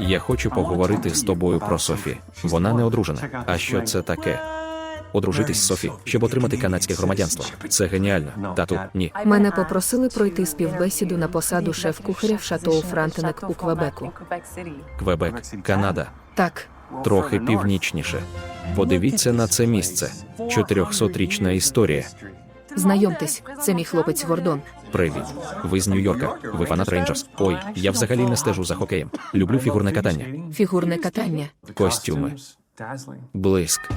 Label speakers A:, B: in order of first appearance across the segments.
A: Я хочу поговорити з тобою про Софі. Вона не одружена. А що це таке? Одружитись з Софі, щоб отримати канадське громадянство. Це геніально. Тату, ні.
B: Мене попросили пройти співбесіду на посаду шеф-кухаря в Шатоу Франтенек у Квебеку.
A: Квебек, Канада.
B: Так,
A: Трохи північніше. Подивіться на це місце. 400-річна історія.
B: Знайомтесь, це мій хлопець Гордон.
A: Привіт. Ви з Нью-Йорка. Ви фанат Рейнджерс. Ой, я взагалі не стежу за хокеєм. Люблю фігурне катання.
B: Фігурне катання.
A: Костюми. Блиск.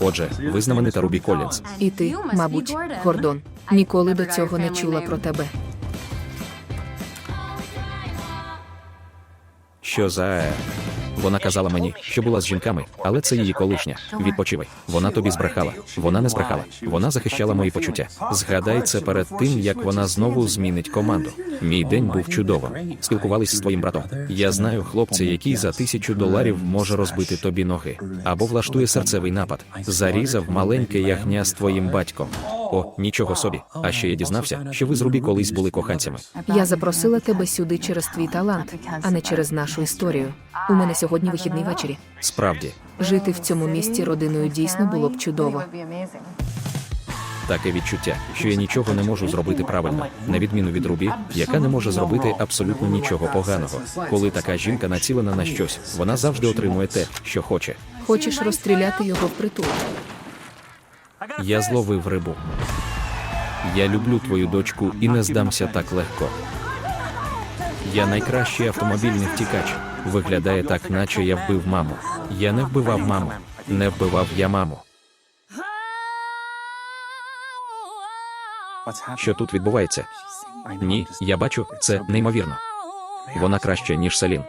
A: Отже, ви знаменита Рубі Колінз.
B: І ти, мабуть, Гордон. Ніколи до цього не чула про тебе.
A: Що за. Вона казала мені, що була з жінками, але це її колишня. Відпочивай. Вона тобі збрехала. Вона не збрехала. Вона захищала мої почуття. Згадай це перед тим, як вона знову змінить команду. Мій день був чудовим. Спілкувались з твоїм братом. Я знаю хлопця, який за тисячу доларів може розбити тобі ноги або влаштує серцевий напад. Зарізав маленьке ягня з твоїм батьком. О, нічого собі. А ще я дізнався, що ви з Рубі колись були коханцями.
B: Я запросила тебе сюди через твій талант, а не через нашу історію. У мене сьогодні вихідний вечері.
A: Справді,
B: Жити в цьому місті родиною дійсно було б чудово.
A: таке відчуття, що я нічого не можу зробити правильно, на відміну від Рубі, яка не може зробити абсолютно нічого поганого. Коли така жінка націлена на щось, вона завжди отримує те, що хоче.
B: Хочеш розстріляти його впритул?
A: Я зловив рибу. Я люблю твою дочку і не здамся так легко. Я найкращий автомобільний втікач. Виглядає так, наче я вбив маму. Я не вбивав маму. Не вбивав я маму. Що тут відбувається? Ні, я бачу, це неймовірно. Вона краще, ніж Селін.